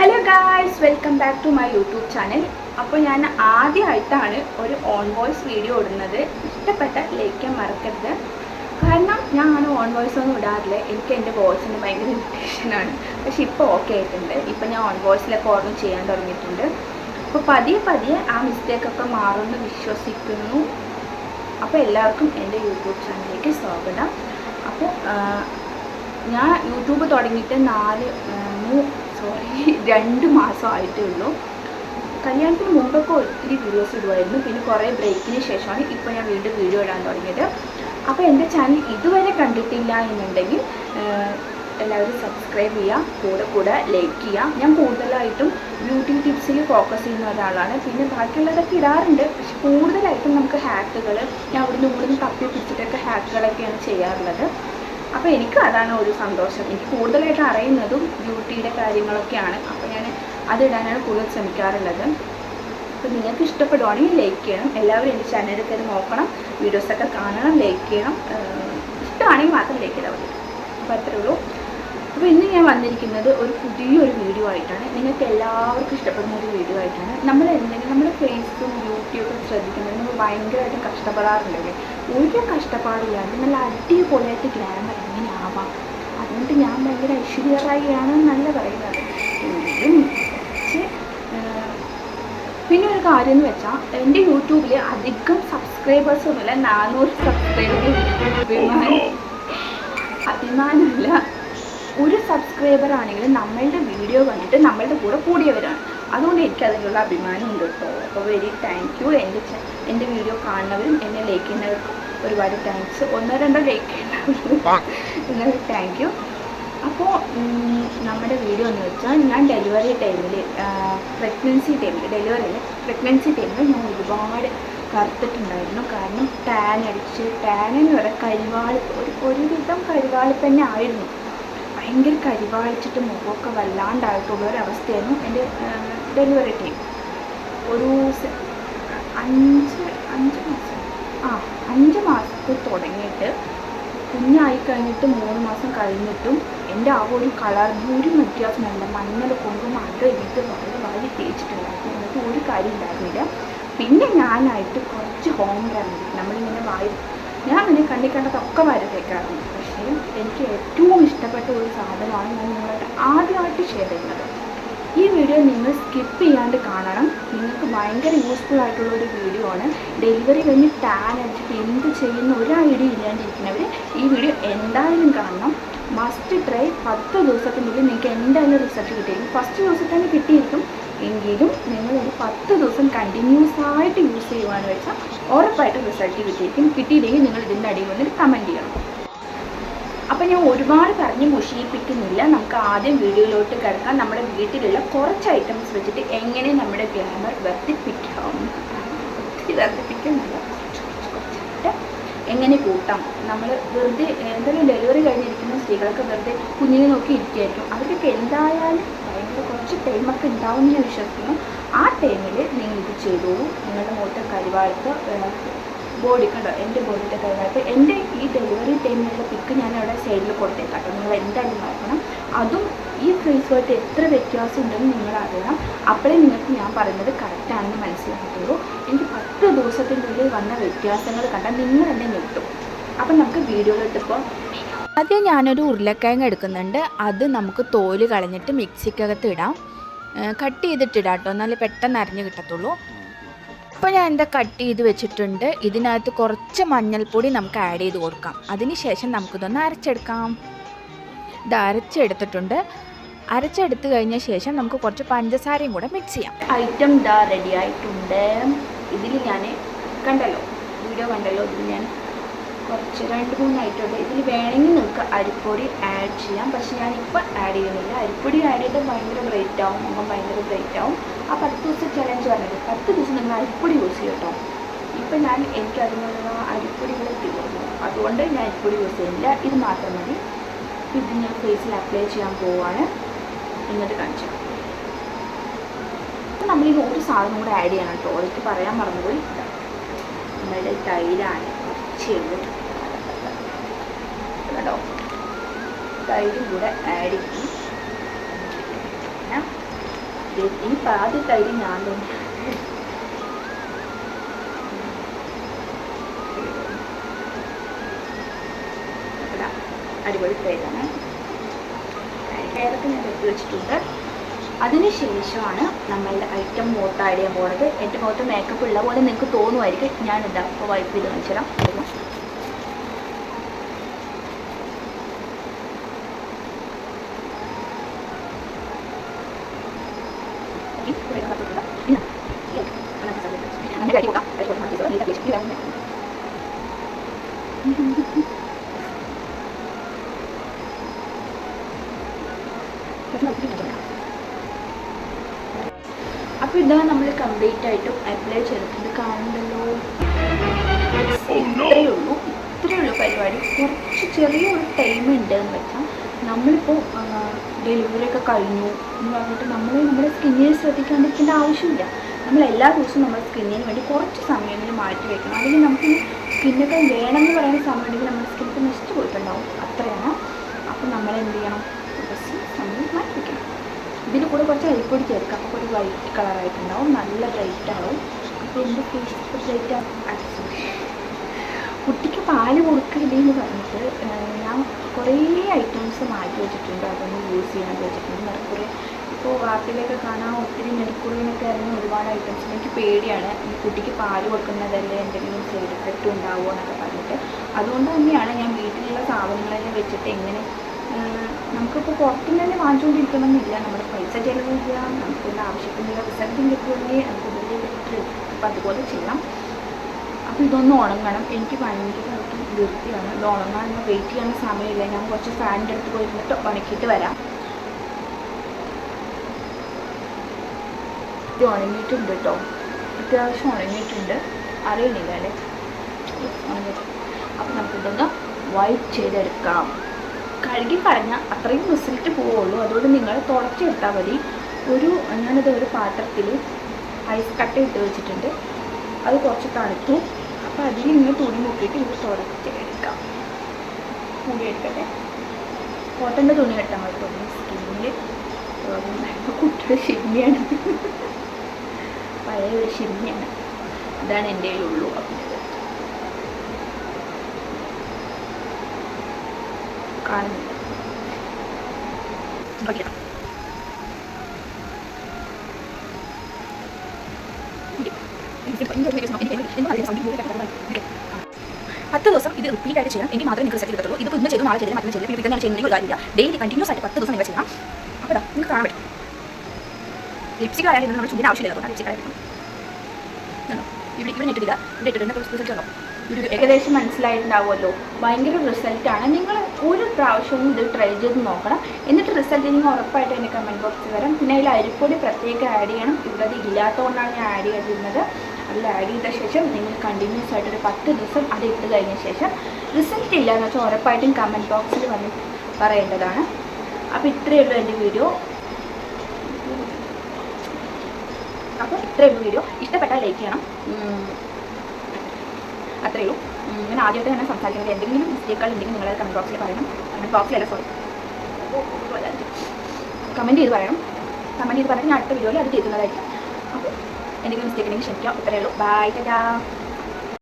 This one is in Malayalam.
Hello guys welcome back to my YouTube channel അപ്പോൾ ഞാൻ ആദ്യമായിട്ടാണ് ഒരു ഓൺ വോയിസ് വീഡിയോ ഇടുന്നത്. ഇഷ്ടപ്പെട്ട ലൈക്കാൻ മറക്കരുത്. കാരണം ഞാൻ അങ്ങനെ ഓൺ വോയിസ് ഒന്നും ഇടാറില്ല. എനിക്ക് എന്റെ വോയിസിന് ഭയങ്കര ഇറിറ്റേഷനാണ് പക്ഷെ ഇപ്പോൾ ഓക്കെ ആയിട്ടുണ്ട്. ഇപ്പം ഞാൻ ഓൺ വോയിസിലൊക്കെ ഓർമ്മ ചെയ്യാൻ തുടങ്ങിയിട്ടുണ്ട്. അപ്പോൾ പതിയെ പതിയെ ആ മിസ്റ്റേക്കൊക്കെ മാറുമെന്ന് വിശ്വസിക്കുന്നു. അപ്പോൾ എല്ലാവർക്കും എന്റെ യൂട്യൂബ് ചാനലിലേക്ക് സ്വാഗതം. അപ്പോൾ ഞാൻ യൂട്യൂബ് തുടങ്ങിയിട്ട് നാല് സോറി രണ്ട് മാസം ആയിട്ടേ ഉള്ളൂ. കല്യാണത്തിന് മുമ്പൊക്കെ ഒത്തിരി വീഡിയോസ് ഇടുമായിരുന്നു. പിന്നെ കുറേ ബ്രേക്കിന് ശേഷമാണ് ഇപ്പോൾ ഞാൻ വീണ്ടും വീഡിയോ ഇടാൻ തുടങ്ങിയത്. അപ്പോൾ എന്റെ ചാനൽ ഇതുവരെ കണ്ടിട്ടില്ല എന്നുണ്ടെങ്കിൽ എല്ലാവരും സബ്സ്ക്രൈബ് ചെയ്യുക കൂടെ കൂടെ ലൈക്ക് ചെയ്യുക. ഞാൻ കൂടുതലായിട്ടും ബ്യൂട്ടി ടിപ്സിൽ ഫോക്കസ് ചെയ്യുന്ന ഒരാളാണ്. പിന്നെ ബാക്കിയുള്ളതൊക്കെ ഇടാറുണ്ട്. പക്ഷെ കൂടുതലായിട്ടും നമുക്ക് ഹാക്കുകൾ ഞാൻ അവിടുന്ന് ഇവിടുന്ന് തപ്പി പിടിച്ചിട്ടൊക്കെ ഹാക്കുകളൊക്കെയാണ് ചെയ്യാറുള്ളത്. അപ്പോൾ എനിക്ക് അതാണ് ഒരു സന്തോഷം. എനിക്ക് കൂടുതലായിട്ട് അറിയുന്നതും ബ്യൂട്ടിയുടെ കാര്യങ്ങളൊക്കെയാണ്. അപ്പോൾ ഞാൻ അതിടാനാണ് കൂടുതൽ ശ്രമിക്കാറുള്ളത്. അപ്പോൾ നിങ്ങൾക്ക് ഇഷ്ടപ്പെടുവാണെങ്കിൽ ലൈക്ക് ചെയ്യണം. എല്ലാവരും എന്റെ ചാനലൊക്കെ കയറി നോക്കണം. വീഡിയോസൊക്കെ കാണണം ലൈക്ക് ചെയ്യണം. ഇഷ്ടമാണെങ്കിൽ മാത്രം ലൈക്ക് ചെയ്താൽ മതി. അപ്പോൾ അത്രേ ഉള്ളൂ. അപ്പോൾ ഇന്ന് ഞാൻ വന്നിരിക്കുന്നത് ഒരു പുതിയൊരു വീഡിയോ ആയിട്ടാണ്. നിങ്ങൾക്ക് എല്ലാവർക്കും ഇഷ്ടപ്പെടുന്ന ഒരു വീഡിയോ ആയിട്ടാണ്. നമ്മൾ എന്തെങ്കിലും നമ്മുടെ ഫേസും യൂട്യൂബും ശ്രദ്ധിക്കുന്നത് ഭയങ്കരമായിട്ട് കഷ്ടപ്പെടാറുണ്ടല്ലേ? ഒരു കഷ്ടപ്പാടില്ലാതെ നല്ല അടിപൊളിയായിട്ട് ഗ്ലാമർ എങ്ങനെ ആവാം? അതുകൊണ്ട് ഞാൻ ഭയങ്കര ഐശ്വര്യറായിയാണ് എന്നല്ല പറയുന്നത്. എങ്കിലും പിന്നെ ഒരു കാര്യം എന്ന് വെച്ചാൽ എന്റെ യൂട്യൂബിൽ അധികം സബ്സ്ക്രൈബേഴ്സ് ഒന്നുമില്ല നാനൂറ് സബ്സ്ക്രൈബേഴ്സ് അഭിമാനമില്ല. ഒരു സബ്സ്ക്രൈബർ ആണെങ്കിലും നമ്മളുടെ വീഡിയോ കണ്ടിട്ട് നമ്മളുടെ കൂടെ കൂടിയവരാണ്. അതുകൊണ്ട് എനിക്ക് അതിനുള്ള അഭിമാനം ഉണ്ട് കേട്ടോ. അപ്പോൾ വെരി താങ്ക് യു എന്റെ എന്റെ വീഡിയോ കാണുന്നവരും എന്നെ ലൈക്ക് ചെയ്യുന്നവർക്കും ഒരുപാട് താങ്ക്സ് ഒന്നോ രണ്ടോ ലൈക്ക് നിങ്ങൾക്ക് താങ്ക് യു അപ്പോൾ നമ്മുടെ വീഡിയോ എന്ന് വെച്ചാൽ ഞാൻ ഡെലിവറി ടൈമിൽ പ്രഗ്നൻസി ടൈമിൽ ഡെലിവറി അല്ല? പ്രഗ്നൻസി ടൈമിൽ ഞാൻ ഒരുപാട് കറുത്തിട്ടുണ്ടായിരുന്നു. കാരണം ടാൻ അടിച്ച് ടാൻ എന്ന് പറയുക കരിവാളിപ്പ് ഒരു ഒരുവിധം കരിവാളിപ്പ് തന്നെ ആയിരുന്നു. ഭയങ്കര കരിവാളിച്ചിട്ട് മുഖമൊക്കെ വല്ലാണ്ടായിട്ടുള്ള ഒരവസ്ഥയായിരുന്നു എന്റെ ഡെലിവറി ടൈം. ഒരു അഞ്ച് അഞ്ച് മാസം. ആ അഞ്ച് മാസത്തിൽ തുടങ്ങിയിട്ട് കുഞ്ഞായി കഴിഞ്ഞിട്ട് മൂന്ന് മാസം കഴിഞ്ഞിട്ടും എന്റെ ആ ഒരു കളറിന് ഒരു എന്റെ മഞ്ഞൾ കൊണ്ടും അത് ഇത് വളരെ വളരെ തേച്ചിട്ടുണ്ടായിരുന്നു. എന്നിട്ട് ഒരു കാര്യം ഉണ്ടായിരുന്നില്ല. പിന്നെ ഞാനായിട്ട് കുറച്ച് ഹോം റെമഡി നമ്മളിങ്ങനെ വായി ഞാൻ പിന്നെ കണ്ടിക്കേണ്ടതൊക്കെ കണ്ടതൊക്കെ പക്ഷേ എനിക്ക് ഏറ്റവും ഇഷ്ടപ്പെട്ട ഒരു സാധനമാണ് ഞാൻ നിങ്ങളായിട്ട് ആദ്യമായിട്ട് ഷെയർ ചെയ്യുന്നത്. ഈ വീഡിയോ നിങ്ങൾ സ്കിപ്പ് ചെയ്യാണ്ട് കാണണം. നിങ്ങൾക്ക് ഭയങ്കര യൂസ്ഫുൾ ആയിട്ടുള്ള ഒരു വീഡിയോ ആണ്. ഡെലിവറി കഴിഞ്ഞ് ടാൻ അടിച്ചിട്ട് എന്ത് ചെയ്യുന്ന ഒരു ഐഡിയ ഇല്ലാണ്ടിരിക്കുന്നവർ ഈ വീഡിയോ എന്തായാലും കാണണം. മസ്റ്റ് ട്രൈ പത്ത് ദിവസത്തിനുള്ളിൽ നിങ്ങൾക്ക് എന്തായാലും റിസൾട്ട് കിട്ടിയിരിക്കും. ഫസ്റ്റ് ദിവസത്തെ തന്നെ കിട്ടിയിരിക്കും. എങ്കിലും നിങ്ങൾ ഒരു പത്ത് ദിവസം കണ്ടിന്യൂസ് ആയിട്ട് യൂസ് ചെയ്യുവാന്ന് വെച്ചാൽ ഉറപ്പായിട്ടും റിസൾട്ട് കിട്ടിയിരിക്കും. കിട്ടിയില്ലെങ്കിൽ നിങ്ങൾ ഇതിന്റെ അടിയിൽ വന്നിട്ട് കമന്റ് ചെയ്യണം. അപ്പം ഞാൻ ഒരുപാട് പറഞ്ഞ് മുഷിയിപ്പിക്കുന്നില്ല. നമുക്ക് ആദ്യം വീഡിയോയിലോട്ട് കിടക്കാം. നമ്മുടെ വീട്ടിലുള്ള കുറച്ച് ഐറ്റംസ് വെച്ചിട്ട് എങ്ങനെ നമ്മുടെ ഗ്ലാമർ വർദ്ധിപ്പിക്കാം. വർദ്ധിപ്പിക്കുന്നില്ല. എങ്ങനെ കൂട്ടാം. നമ്മൾ വെറുതെ എന്തെങ്കിലും ഡെലിവറി കഴിഞ്ഞിരിക്കുന്ന സ്ത്രീകളൊക്കെ വെറുതെ കുഞ്ഞിനെ നോക്കി ഇരിക്കുകയായിരിക്കും അവർക്കൊക്കെ എന്തായാലും ഭയങ്കര കുറച്ച് ടൈമൊക്കെ ഉണ്ടാവും എന്ന് ഞാൻ വിശ്വസിക്കുന്നു. ആ ടൈമിൽ നിങ്ങൾ ഇത് ചെയ്തോളൂ. നിങ്ങളുടെ മുഖത്തെ കരിവാളത്ത് ബോഡി കണ്ടോ? എന്റെ ബോഡിയുടെ കരിവാളത്ത് എന്റെ ഈ ഡെലിവറി ടൈമിലുള്ള പിക്ക് ഞാൻ അവിടെ സൈഡിൽ കൊടുത്തേക്കാം കേട്ടോ. നിങ്ങൾ എന്തായാലും നോക്കണം. അതും ഈ ഫേസുമായിട്ട് എത്ര വ്യത്യാസം ഉണ്ടെന്ന് നിങ്ങൾ അറിയണം. അപ്പോഴേ നിങ്ങൾക്ക് ഞാൻ പറയുന്നത് കറക്റ്റാണെന്ന് മനസ്സിലാക്കത്തുള്ളൂ എനിക്ക് പത്ത് ദിവസത്തിന്റെ ഉള്ളിൽ വന്ന വ്യത്യാസങ്ങൾ കണ്ടാൽ നിങ്ങൾ എന്നെ ഞെട്ടും. അപ്പം നമുക്ക് വീഡിയോയിലിട്ടിപ്പോൾ ആദ്യം ഞാനൊരു ഉരുളക്കിഴങ്ങ് എടുക്കുന്നുണ്ട്. അത് നമുക്ക് തോൽ കളഞ്ഞിട്ട് മിക്സിക്കകത്ത് ഇടാം. കട്ട് ചെയ്തിട്ടിടാം കേട്ടോ. എന്നാലേ പെട്ടെന്ന് അരിഞ്ഞ് കിട്ടത്തുള്ളൂ. അപ്പോൾ ഞാൻ എന്താ കട്ട് ചെയ്ത് വെച്ചിട്ടുണ്ട് ഇതിനകത്ത് കുറച്ച് മഞ്ഞൾപ്പൊടി നമുക്ക് ആഡ് ചെയ്ത് കൊടുക്കാം. അതിനുശേഷം നമുക്കിതൊന്ന് അരച്ചെടുക്കാം. ഇത് അരച്ചെടുത്തിട്ടുണ്ട്. അരച്ചെടുത്ത് കഴിഞ്ഞ ശേഷം നമുക്ക് കുറച്ച് പഞ്ചസാരയും കൂടെ മിക്സ് ചെയ്യാം. ഐറ്റം ദാ റെഡി ആയിട്ടുണ്ട്. ഇതിൽ ഞാൻ കണ്ടല്ലോ വീഡിയോ കണ്ടല്ലോ. ഇതിൽ ഞാൻ കുറച്ച് രണ്ട് മൂന്ന് ഐറ്റം ഉണ്ട്. ഇതിൽ വേണമെങ്കിൽ അരിപ്പൊടി ആഡ് ചെയ്യാം. പക്ഷെ ഞാനിപ്പോൾ ആഡ് ചെയ്യുന്നില്ല. അരിപ്പൊടി ആഡ് ചെയ്താൽ ഭയങ്കര ബ്രൈറ്റ് ആവും. മുഖം ഭയങ്കര ബ്രൈറ്റ് ആവും. ആ പത്ത് ദിവസം ചലഞ്ച് പറഞ്ഞത് പത്ത് ദിവസം നിങ്ങൾ അരിപ്പൊടി യൂസ് ചെയ്യും കേട്ടോ. ഇപ്പം ഞാൻ എനിക്ക് അതിനുള്ള അരിപ്പൊടി കൂടെ തീർന്നു അതുകൊണ്ട് ഞാൻ അരിപ്പൊടി യൂസ് ചെയ്യുന്നില്ല. ഇത് മാത്രം മതി. ഇത് ഞാൻ ഫേസിൽ അപ്ലൈ ചെയ്യാൻ പോവുകയാണ് എന്നിട്ട് കാണിച്ചു അപ്പം നമ്മൾ ഈ ഒരു സാധനം കൂടെ ആഡ് ചെയ്യണം കേട്ടോ. എനിക്ക് പറയാൻ മറന്നുപോയി. നമ്മളുടെ തൈരാണ്. കുറച്ച് കേട്ടോ. തൈരും കൂടെ ആഡ് ചെയ്യും. ഇനി പാതി തൈര് ഞാൻ തന്നെ അടിപൊളി തൈരാണ് കയറൊക്കെ ഞാൻ എടുത്ത് വെച്ചിട്ടുണ്ട്. അതിനുശേഷമാണ് നമ്മളുടെ ഐറ്റം മുഖത്ത് ആഡ് ചെയ്യാൻ പോകുന്നത് എന്റെ മുഖത്ത് മേക്കപ്പ് ഉള്ള പോലെ നിങ്ങൾക്ക് തോന്നുമായിരിക്കും ഞാനിതാ ഇപ്പോൾ വൈപ്പ് ചെയ്ത് കാണിച്ചു തരാം അപ്പോൾ ഇതാ നമ്മൾ കംപ്ലീറ്റ് ആയിട്ടും അപ്ലൈ ചെയ്തിട്ടുണ്ട് കാണണ്ടല്ലോ ഇത്രയേ ഉള്ളൂ. ഇത്രയേ ഉള്ളൂ പരിപാടി. കുറച്ച് ചെറിയൊരു ടൈം ഉണ്ട് എന്ന് വെച്ചാൽ നമ്മളിപ്പോൾ ഡെലിവറി ഒക്കെ കഴിഞ്ഞു എന്ന് പറഞ്ഞിട്ട് നമ്മൾ നമ്മുടെ സ്കിന്നിനെ ശ്രദ്ധിക്കാണ്ടിരിക്കേണ്ട ആവശ്യമില്ല. നമ്മൾ എല്ലാ ദിവസവും നമ്മുടെ സ്കിന്നിന് വേണ്ടി കുറച്ച് സമയമെങ്കിലും മാറ്റി വെക്കണം. അല്ലെങ്കിൽ നമുക്ക് സ്കിന്നൊക്കെ വേണമെന്ന് പറയുന്ന സമയം ഉണ്ടെങ്കിൽ നമ്മുടെ സ്കിന്നൊക്കെ നശിച്ചു പോയിട്ടുണ്ടാവും. അത്രയാണ്. അപ്പോൾ നമ്മൾ എന്ത് ചെയ്യണം? കുറച്ച് സമയം മാറ്റി വയ്ക്കണം ഇതിന്റെ കൂടെ കുറച്ച് അരിപ്പൊടി ചേർക്കുക അപ്പോൾ ഒരു വൈറ്റ് കളറായിട്ടുണ്ടാവും നല്ല ബ്രൈറ്റ് ആവും. അപ്പോൾ എന്റെ ഫേസ് ബ്രൈറ്റ് അടിച്ചു കുട്ടിക്ക് പാൽ കൊടുക്കില്ലേ എന്ന് പറഞ്ഞിട്ട് ഞാൻ കുറേ ഐറ്റംസ് മാറ്റി വെച്ചിട്ടുണ്ട്. അതൊന്ന് യൂസ് ചെയ്യാൻ വെച്ചിട്ടുണ്ട് മെർക്കുറി ഇപ്പോൾ വാർത്തയിലൊക്കെ കാണാൻ ഒത്തിരി മെർക്കുറിനൊക്കെ ഇറങ്ങി ഒരുപാട് ഐറ്റംസ് എനിക്ക് പേടിയാണ്. ഈ കുട്ടിക്ക് പാൽ കൊടുക്കുന്നതല്ലേ എന്തെങ്കിലും സൈഡ് എഫക്റ്റ് ഉണ്ടാവുമോ എന്നൊക്കെ പറഞ്ഞിട്ട്. അതുകൊണ്ട് തന്നെയാണ് ഞാൻ വീട്ടിലുള്ള സാധനങ്ങളെല്ലാം വെച്ചിട്ട് എങ്ങനെ നമുക്കിപ്പോൾ നമുക്കിപ്പോൾ പുറത്തുനിന്ന് തന്നെ വാങ്ങിച്ചുകൊണ്ടിരിക്കണമെന്നില്ല. നമ്മുടെ പൈസ ചിലവില്ല. നമുക്കുള്ള ആവശ്യത്തിനുള്ള റിസൾട്ടും കിട്ടുമെങ്കിൽ നമുക്ക് വലിയ ബെറ്റർ അപ്പോൾ അതുപോലെ ചെയ്യാം അപ്പോൾ ഇതൊന്ന് ഉണങ്ങണം. എനിക്ക് ഭയങ്കരമായിട്ട് വൃത്തിയാണ് ഇത് ഉണങ്ങാൻ വെയിറ്റ് ചെയ്യാൻ സമയമില്ല. ഞാൻ കുറച്ച് ഫാനിന്റെ അടുത്ത് പോയിരുന്നിട്ട് ഉണക്കിയിട്ട് വരാം. ഇത് ഉണങ്ങിയിട്ടുണ്ട് കേട്ടോ അത്യാവശ്യം ഉണങ്ങിയിട്ടുണ്ട്. അറിയണില്ല അല്ലേ? അപ്പം നമുക്ക് നമുക്കിതൊന്ന് വൈറ്റ് ചെയ്തെടുക്കാം കഴുകി കളഞ്ഞാൽ അത്രയും റിസൾട്ട് പോവുള്ളൂ. അതുകൊണ്ട് നിങ്ങൾ തുടച്ചെടുത്താൽ മതി. ഒരു ഞാനത് ഒരു പാത്രത്തിൽ ഐസ് കട്ട് ഇട്ട് വെച്ചിട്ടുണ്ട്. അത് കുറച്ച് തണുത്തു. അപ്പോൾ അതിൽ ഇങ്ങനെ തുണി മുക്കിയിട്ട് ഇത് തുടച്ച് എടുക്കാം. മുടി എടുക്കട്ടെ? കോട്ടന്റെ തുണി കെട്ടാൻ തുണി സ്കിന്നിൽ കുട്ടിയുടെ ഷിമ്മിയാണ് പഴയ ഒരു ഷിമ്മിയാണ് ഇതാണ് എന്റെ ഉള്ളൂ പറഞ്ഞത് പത്ത് ദിവസം ഇത് റിപ്പീറ്റ് ആയിട്ട് ചെയ്യാം എനിക്ക് മാത്രമേ നിങ്ങൾക്ക് റിസൾട്ട് കിട്ടത്തുള്ളൂ ഇത് ഇന്ന് ചെയ്തു നാളെ ചെയ്ത് മറ്റൊന്ന് ചെയ്ത് പിന്നെ ഞാൻ ചെയ്യുന്ന കാര്യമില്ല ഡെയിലി കണ്ടിന്യൂസ് ആയിട്ട് പത്ത് ദിവസം നിങ്ങൾ ചെയ്യാം അപ്പോൾ നിങ്ങൾക്ക് കാണാൻ പറ്റും. ലിപ്സ്റ്റിക് ആയാലും നമ്മൾ ചുണ്ടിന് ആവശ്യമില്ല അതുകൊണ്ട് ലിപ്സ്റ്റിക് ആയിരിക്കും ഇവിടെ ഇവിടെ ഇട്ടിട്ടില്ല. ഇവിടെ ഇട്ടിട്ടുണ്ട്. റിസൾട്ട് ഉണ്ടോ ഏകദേശം മനസ്സിലായിട്ടുണ്ടാവുമല്ലോ. ഭയങ്കര റിസൾട്ടാണ് നിങ്ങൾ ഒരു പ്രാവശ്യവും ഇത് ട്രൈ ചെയ്ത് നോക്കണം. എന്നിട്ട് റിസൾട്ട് നിങ്ങൾ ഉറപ്പായിട്ട് എന്റെ കമന്റ് ബോക്സിൽ വരാം. പിന്നെ അതിൽ അരിപ്പൊടി പ്രത്യേകം ആഡ് ചെയ്യണം. ഇവിടെ അത് ഇല്ലാത്തതുകൊണ്ടാണ് ഞാൻ ആഡ് ചെയ്തിരുന്നത്. അതിൽ ആഡ് ചെയ്ത ശേഷം നിങ്ങൾ കണ്ടിന്യൂസ് ആയിട്ട് ഒരു പത്ത് ദിവസം അത് ഇട്ട് കഴിഞ്ഞ ശേഷം റിസൾട്ട് ഇല്ല എന്ന് വെച്ചാൽ ഉറപ്പായിട്ടും കമന്റ് ബോക്സിൽ വന്ന് പറയേണ്ടതാണ്. അപ്പോൾ ഇത്രയേ ഉള്ളൂ എന്റെ വീഡിയോ ഇത്രയേ ഉള്ളൂ വീഡിയോ ഇഷ്ടപ്പെട്ടാൽ ലൈക്ക് ചെയ്യണം. അത്രേ ഉള്ളൂ. ഞാൻ ആദ്യമായിട്ട് തന്നെ സംസാരിക്കുന്നത് എന്തെങ്കിലും മിസ്റ്റേക്കുകൾ ഉണ്ടെങ്കിൽ നിങ്ങൾ കമന്റ് ബോക്സിൽ പറയണം. കമന്റ് ബോക്സിലല്ല സോറി കമന്റ് ചെയ്ത് പറയണം. കമന്റ് ചെയ്ത് പറഞ്ഞാൽ ഞാൻ അടുത്ത വീഡിയോയിൽ അത് ചെയ്യുന്നതായിരിക്കും അപ്പോൾ എന്തെങ്കിലും മിസ്റ്റേക്ക് ഉണ്ടെങ്കിൽ ക്ഷമിക്കാം ഇത്രയേ ഉള്ളൂ. ബൈ ടാ